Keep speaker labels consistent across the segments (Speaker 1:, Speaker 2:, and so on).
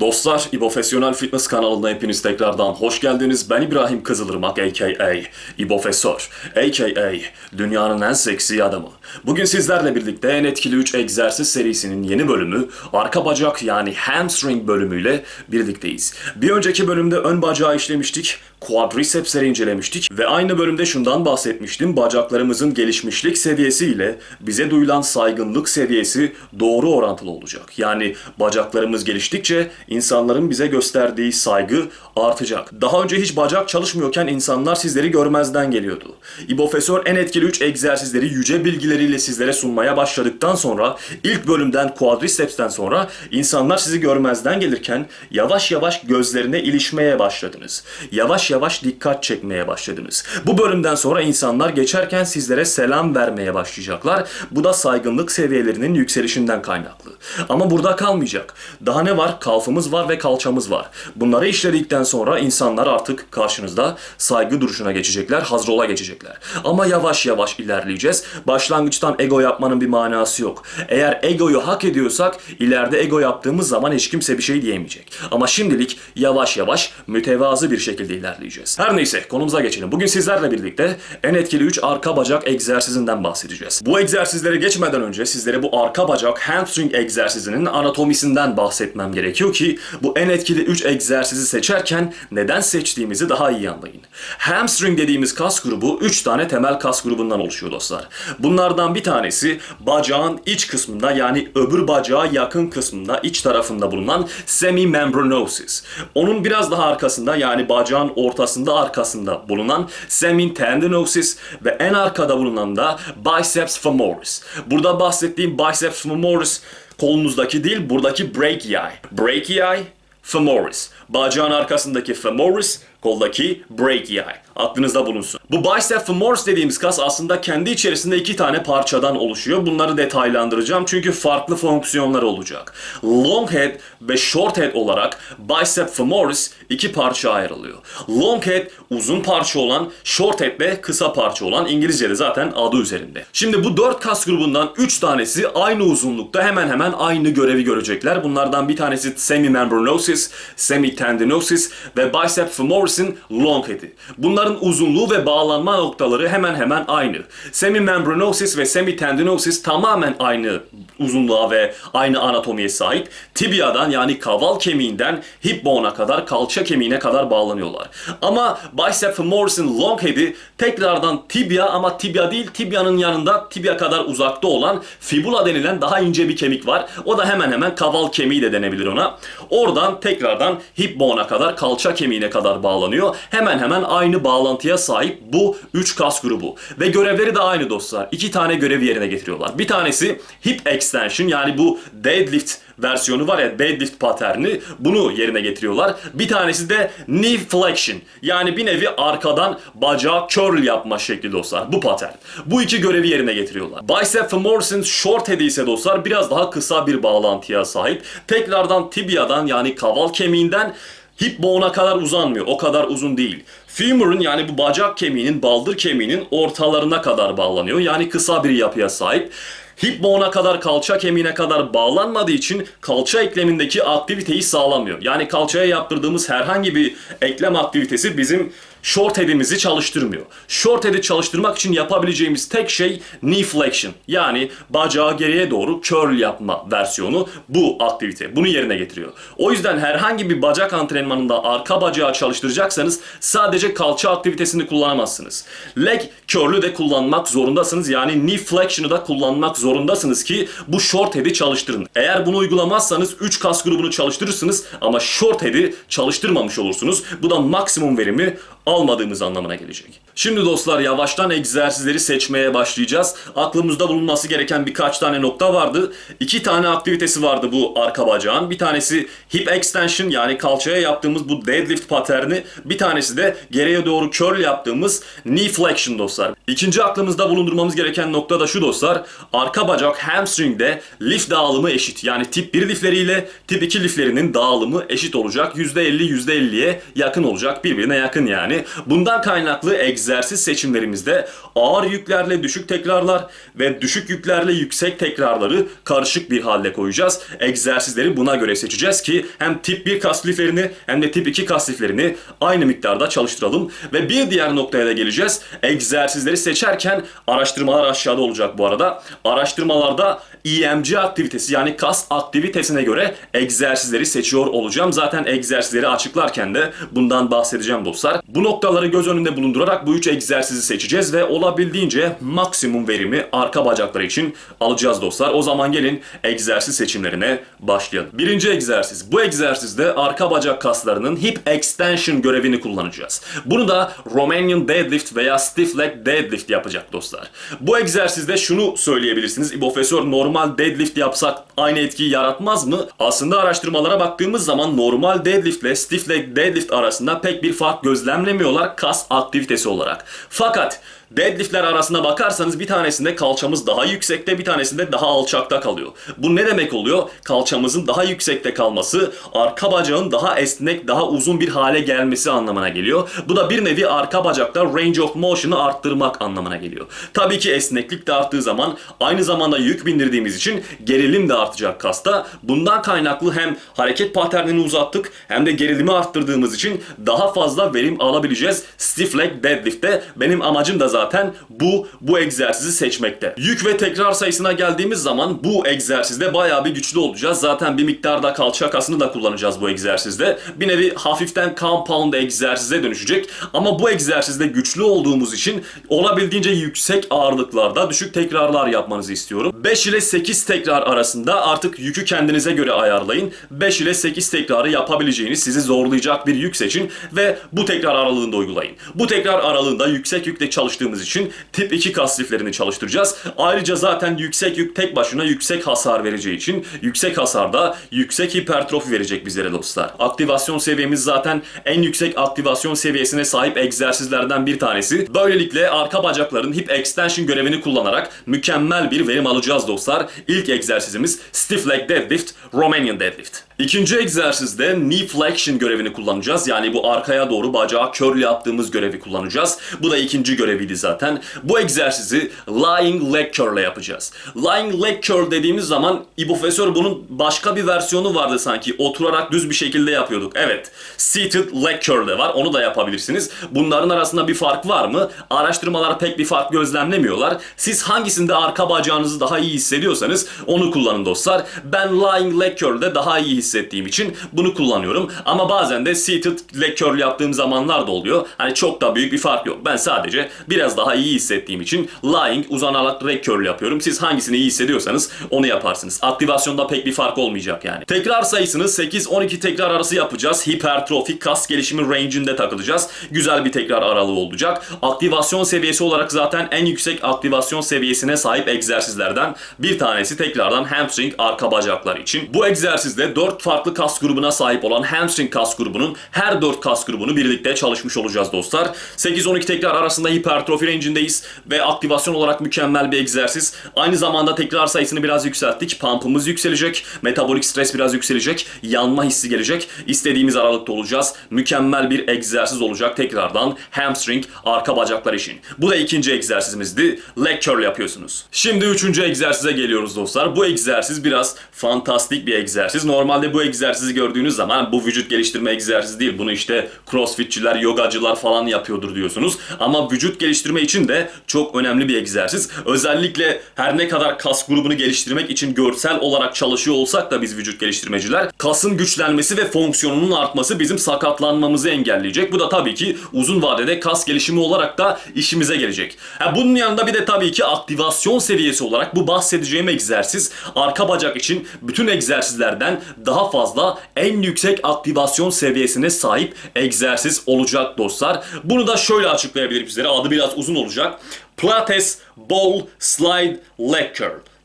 Speaker 1: Dostlar, İbofesyonel Fitness kanalına hepiniz tekrardan hoş geldiniz. Ben İbrahim Kızılırmak a.k.a. İbofesör, a.k.a. dünyanın en seksi adamı. Bugün sizlerle birlikte en etkili 3 egzersiz serisinin yeni bölümü, arka bacak yani hamstring bölümüyle birlikteyiz. Bir önceki bölümde ön bacağı işlemiştik, quadricepsleri incelemiştik ve aynı bölümde şundan bahsetmiştim. Bacaklarımızın gelişmişlik seviyesi ile bize duyulan saygınlık seviyesi doğru orantılı olacak. Yani bacaklarımız geliştikçe insanların bize gösterdiği saygı artacak. Daha önce hiç bacak çalışmıyorken insanlar sizleri görmezden geliyordu. İbofesör en etkili 3 egzersizleri yüce bilgileriyle sizlere sunmaya başladıktan sonra ilk bölümden quadriceps'ten sonra insanlar sizi görmezden gelirken yavaş yavaş gözlerine ilişmeye başladınız. Yavaş yavaş dikkat çekmeye başladınız. Bu bölümden sonra insanlar geçerken sizlere selam vermeye başlayacaklar. Bu da saygınlık seviyelerinin yükselişinden kaynaklı. Ama burada kalmayacak. Daha ne var? Kalfımız var ve kalçamız var. Bunları işledikten sonra insanlar artık karşınızda saygı duruşuna geçecekler, hazrola geçecekler. Ama yavaş yavaş ilerleyeceğiz. Başlangıçtan ego yapmanın bir manası yok. Eğer egoyu hak ediyorsak ileride ego yaptığımız zaman hiç kimse bir şey diyemeyecek. Ama şimdilik yavaş yavaş mütevazı bir şekilde ilerleyeceğiz. Her neyse konumuza geçelim. Bugün sizlerle birlikte en etkili 3 arka bacak egzersizinden bahsedeceğiz. Bu egzersizlere geçmeden önce sizlere bu arka bacak hamstring egzersizinin anatomisinden bahsetmem gerekiyor ki bu en etkili 3 egzersizi seçerken neden seçtiğimizi daha iyi anlayın. Hamstring dediğimiz kas grubu 3 tane temel kas grubundan oluşuyor dostlar. Bunlardan bir tanesi bacağın iç kısmında yani öbür bacağa yakın kısmında iç tarafında bulunan semimembranosis. Onun biraz daha arkasında yani bacağın ortasında arkasında bulunan semitendinosis ve en arkada bulunan da biceps femoris. Burada bahsettiğim biceps femoris kolunuzdaki değil buradaki brachiae. Brachiae femoris. Bacağın arkasındaki femoris, koldaki brachiae. Aklınızda bulunsun. Bu bicep femoris dediğimiz kas aslında kendi içerisinde iki tane parçadan oluşuyor. Bunları detaylandıracağım çünkü farklı fonksiyonları olacak. Long head ve short head olarak bicep femoris iki parça ayrılıyor. Long head uzun parça olan, short head de kısa parça olan İngilizce'de zaten adı üzerinde. Şimdi bu dört kas grubundan üç tanesi aynı uzunlukta hemen hemen aynı görevi görecekler. Bunlardan bir tanesi semimembranosis, semitendinosis ve bicep femoris'in long head'i. Bunların uzunluğu ve bağlanma noktaları hemen hemen aynı. Semimembranosis ve semitendinosis tamamen aynı uzunluğa ve aynı anatomiye sahip. Tibiadan yani kaval kemiğinden hip bone'a kadar, kalça kemiğine kadar bağlanıyorlar. Ama bicep femoris'in long head'i tekrardan tibia ama tibia değil tibianın yanında tibia kadar uzakta olan fibula denilen daha ince bir kemik var. O da hemen hemen kaval kemiği de denebilir ona. Oradan tekrardan hip bone'a kadar, kalça kemiğine kadar bağlanıyor. Hemen hemen aynı bağlantıya sahip bu 3 kas grubu. Ve görevleri de aynı dostlar. İki tane görevi yerine getiriyorlar. Bir tanesi hip extension yani bu deadlift versiyonu var ya deadlift paterni bunu yerine getiriyorlar. Bir tanesi de knee flexion yani bir nevi arkadan bacağı curl yapma şekli dostlar. Bu patern. Bu iki görevi yerine getiriyorlar. Bicep femoris'in short head'i ise dostlar biraz daha kısa bir bağlantıya sahip. Tekrardan tibiadan yani kaval kemiğinden hip bone'a kadar uzanmıyor. O kadar uzun değil. Femur'un yani bu bacak kemiğinin, baldır kemiğinin ortalarına kadar bağlanıyor. Yani kısa bir yapıya sahip. Hip bone'a kadar kalça kemiğine kadar bağlanmadığı için kalça eklemindeki aktiviteyi sağlamıyor. Yani kalçaya yaptırdığımız herhangi bir eklem aktivitesi bizim short head'imizi çalıştırmıyor. Short head'i çalıştırmak için yapabileceğimiz tek şey knee flexion. Yani bacağı geriye doğru curl yapma versiyonu bu aktivite. Bunu yerine getiriyor. O yüzden herhangi bir bacak antrenmanında arka bacağı çalıştıracaksanız sadece kalça aktivitesini kullanamazsınız. Leg curl'ü de kullanmak zorundasınız. Yani knee flexion'ı da kullanmak zorundasınız ki bu short head'i çalıştırın. Eğer bunu uygulamazsanız 3 kas grubunu çalıştırırsınız ama short head'i çalıştırmamış olursunuz. Bu da maksimum verimi almadığımız anlamına gelecek. Şimdi dostlar yavaştan egzersizleri seçmeye başlayacağız. Aklımızda bulunması gereken birkaç tane nokta vardı. İki tane aktivitesi vardı bu arka bacağın. Bir tanesi hip extension yani kalçaya yaptığımız bu deadlift paterni. Bir tanesi de geriye doğru curl yaptığımız knee flexion dostlar. İkinci aklımızda bulundurmamız gereken nokta da şu dostlar. Arka bacak hamstringde lif dağılımı eşit. Yani tip 1 lifleriyle tip 2 liflerinin dağılımı eşit olacak. %50 %50'ye yakın olacak. Birbirine yakın yani. Bundan kaynaklı egzersiz seçimlerimizde ağır yüklerle düşük tekrarlar ve düşük yüklerle yüksek tekrarları karışık bir halde koyacağız. Egzersizleri buna göre seçeceğiz ki hem tip 1 kas liflerini hem de tip 2 kas liflerini aynı miktarda çalıştıralım. Ve bir diğer noktaya da geleceğiz. Egzersizleri seçerken araştırmalar aşağıda olacak bu arada. Araştırmalarda EMG aktivitesi yani kas aktivitesine göre egzersizleri seçiyor olacağım. Zaten egzersizleri açıklarken de bundan bahsedeceğim dostlar. Bu noktaları göz önünde bulundurarak bu üç egzersizi seçeceğiz ve olabildiğince maksimum verimi arka bacakları için alacağız dostlar. O zaman gelin egzersiz seçimlerine başlayalım. Birinci egzersiz. Bu egzersizde arka bacak kaslarının hip extension görevini kullanacağız. Bunu da Romanian deadlift veya stiff leg deadlift yapacak dostlar. Bu egzersizde şunu söyleyebilirsiniz. İbofesör normal deadlift yapsak aynı etkiyi yaratmaz mı? Aslında araştırmalara baktığımız zaman normal deadlift ile stiff leg deadlift arasında pek bir fark gözlemlemiyorlar kas aktivitesi olarak. Fakat Deadliftler arasına bakarsanız bir tanesinde kalçamız daha yüksekte bir tanesinde daha alçakta kalıyor. Bu ne demek oluyor? Kalçamızın daha yüksekte kalması arka bacağın daha esnek daha uzun bir hale gelmesi anlamına geliyor. Bu da bir nevi arka bacakta range of motion'ı arttırmak anlamına geliyor. Tabii ki esneklik de arttığı zaman aynı zamanda yük bindirdiğimiz için gerilim de artacak kasta. Bundan kaynaklı hem hareket paternini uzattık hem de gerilimi arttırdığımız için daha fazla verim alabileceğiz. Stiff leg deadlift'te benim amacım da zaten bu bu egzersizi seçmekte. Yük ve tekrar sayısına geldiğimiz zaman bu egzersizde bayağı bir güçlü olacağız. Zaten bir miktarda kalça kasını da kullanacağız bu egzersizde. Bir nevi hafiften compound egzersize dönüşecek. Ama bu egzersizde güçlü olduğumuz için olabildiğince yüksek ağırlıklarda düşük tekrarlar yapmanızı istiyorum. 5 ile 8 tekrar arasında artık yükü kendinize göre ayarlayın. 5 ile 8 tekrarı yapabileceğiniz sizi zorlayacak bir yük seçin ve bu tekrar aralığında uygulayın. Bu tekrar aralığında yüksek yükle çalıştığımız için tip 2 kas liflerini çalıştıracağız. Ayrıca zaten yüksek yük tek başına yüksek hasar vereceği için yüksek hasarda yüksek hipertrofi verecek bizlere dostlar. Aktivasyon seviyemiz zaten en yüksek aktivasyon seviyesine sahip egzersizlerden bir tanesi. Böylelikle arka bacakların hip extension görevini kullanarak mükemmel bir verim alacağız dostlar. İlk egzersizimiz stiff leg deadlift, Romanian deadlift. İkinci egzersizde knee flexion görevini kullanacağız. Yani bu arkaya doğru bacağı curl yaptığımız görevi kullanacağız. Bu da ikinci göreviydi zaten. Bu egzersizi lying leg curl ile yapacağız. Lying leg curl dediğimiz zaman ibofesör bunun başka bir versiyonu vardı sanki. Oturarak düz bir şekilde yapıyorduk. Evet. Seated leg curl de var. Onu da yapabilirsiniz. Bunların arasında bir fark var mı? Araştırmalar pek bir fark gözlemlemiyorlar. Siz hangisinde arka bacağınızı daha iyi hissediyorsanız onu kullanın dostlar. Ben lying leg curl'de daha iyi hissettiğim için bunu kullanıyorum. Ama bazen de seated leg curl yaptığım zamanlar da oluyor. Hani çok da büyük bir fark yok. Ben sadece biraz daha iyi hissettiğim için lying uzanarak leg curl yapıyorum. Siz hangisini iyi hissediyorsanız onu yaparsınız. Aktivasyonda pek bir fark olmayacak yani. Tekrar sayısını 8-12 tekrar arası yapacağız. Hipertrofi kas gelişimi range'inde takılacağız. Güzel bir tekrar aralığı olacak. Aktivasyon seviyesi olarak zaten en yüksek aktivasyon seviyesine sahip egzersizlerden bir tanesi tekrardan hamstring arka bacaklar için. Bu egzersizde 4 farklı kas grubuna sahip olan hamstring kas grubunun her 4 kas grubunu birlikte çalışmış olacağız dostlar. 8-12 tekrar arasında hipertrofi range'indeyiz ve aktivasyon olarak mükemmel bir egzersiz. Aynı zamanda tekrar sayısını biraz yükselttik. Pump'ımız yükselecek. Metabolik stres biraz yükselecek. Yanma hissi gelecek. İstediğimiz aralıkta olacağız. Mükemmel bir egzersiz olacak tekrardan hamstring arka bacaklar için. Bu da ikinci egzersizimizdi. Leg curl yapıyorsunuz. Şimdi üçüncü egzersize geliyoruz dostlar. Bu egzersiz biraz fantastik bir egzersiz. Normalde bu egzersizi gördüğünüz zaman bu vücut geliştirme egzersizi değil. Bunu işte crossfitçiler, yogacılar falan yapıyordur diyorsunuz. Ama vücut geliştirme için de çok önemli bir egzersiz. Özellikle her ne kadar kas grubunu geliştirmek için görsel olarak çalışıyor olsak da biz vücut geliştirmeciler kasın güçlenmesi ve fonksiyonunun artması bizim sakatlanmamızı engelleyecek. Bu da tabii ki uzun vadede kas gelişimi olarak da işimize gelecek. Ha, bunun yanında bir de tabii ki aktivasyon seviyesi olarak bu bahsedeceğim egzersiz arka bacak için bütün egzersizlerden daha fazla en yüksek aktivasyon seviyesine sahip egzersiz olacak dostlar. Bunu da şöyle açıklayabilirim sizlere. Adı biraz uzun olacak. Pilates Ball Slide Leg.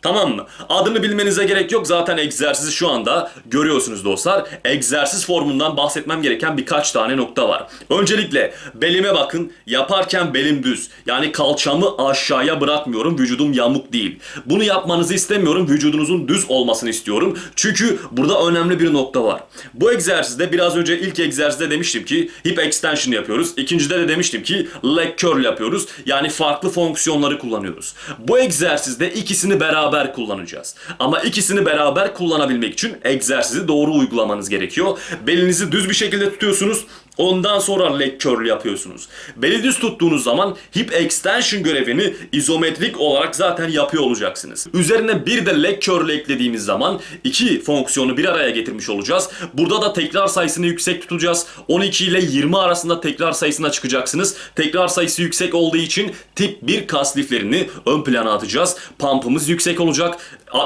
Speaker 1: Tamam mı? Adını bilmenize gerek yok. Zaten egzersizi şu anda görüyorsunuz dostlar. Egzersiz formundan bahsetmem gereken birkaç tane nokta var. Öncelikle belime bakın. Yaparken belim düz. Yani kalçamı aşağıya bırakmıyorum. Vücudum yamuk değil. Bunu yapmanızı istemiyorum. Vücudunuzun düz olmasını istiyorum. Çünkü burada önemli bir nokta var. Bu egzersizde biraz önce ilk egzersizde demiştim ki hip extension yapıyoruz. İkincide de demiştim ki leg curl yapıyoruz. Yani farklı fonksiyonları kullanıyoruz. Bu egzersizde ikisini beraber kullanacağız. Ama ikisini beraber kullanabilmek için egzersizi doğru uygulamanız gerekiyor. Belinizi düz bir şekilde tutuyorsunuz. Ondan sonra leg curl yapıyorsunuz. Beli düz tuttuğunuz zaman hip extension görevini izometrik olarak zaten yapıyor olacaksınız. Üzerine bir de leg curl eklediğimiz zaman iki fonksiyonu bir araya getirmiş olacağız. Burada da tekrar sayısını yüksek tutacağız. 12 ile 20 arasında tekrar sayısına çıkacaksınız. Tekrar sayısı yüksek olduğu için tip 1 kas liflerini ön plana atacağız. Pump'ımız yüksek olacak.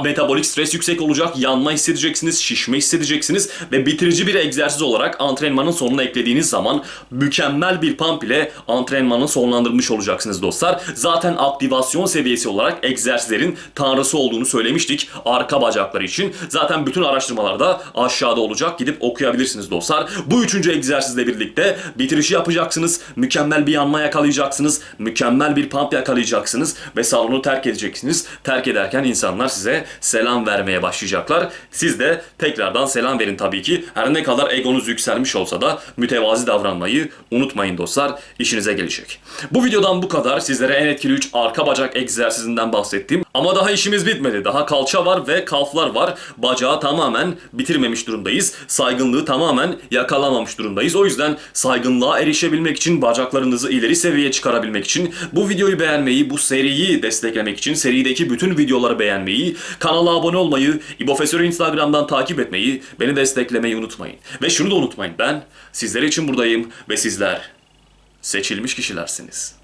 Speaker 1: Metabolik stres yüksek olacak. Yanma hissedeceksiniz, şişme hissedeceksiniz ve bitirici bir egzersiz olarak antrenmanın sonuna eklediğiniz zaman mükemmel bir pump ile antrenmanı sonlandırmış olacaksınız dostlar. Zaten aktivasyon seviyesi olarak egzersizlerin tanrısı olduğunu söylemiştik arka bacakları için. Zaten bütün araştırmalarda aşağıda olacak. Gidip okuyabilirsiniz dostlar. Bu üçüncü egzersizle birlikte bitirişi yapacaksınız. Mükemmel bir yanma yakalayacaksınız. Mükemmel bir pump yakalayacaksınız ve salonu terk edeceksiniz. Terk ederken insanlar size selam vermeye başlayacaklar. Siz de tekrardan selam verin tabii ki. Her ne kadar egonuz yükselmiş olsa da mütevazi davranmayı unutmayın dostlar. İşinize gelecek. Bu videodan bu kadar. Sizlere en etkili 3 arka bacak egzersizinden bahsettim. Ama daha işimiz bitmedi. Daha kalça var ve kalflar var. Bacağı tamamen bitirmemiş durumdayız. Saygınlığı tamamen yakalamamış durumdayız. O yüzden saygınlığa erişebilmek için, bacaklarınızı ileri seviyeye çıkarabilmek için bu videoyu beğenmeyi, bu seriyi desteklemek için serideki bütün videoları beğenmeyi, kanala abone olmayı, İbofesör'ü Instagram'dan takip etmeyi, beni desteklemeyi unutmayın. Ve şunu da unutmayın. Ben sizler için buradayım ve sizler seçilmiş kişilersiniz.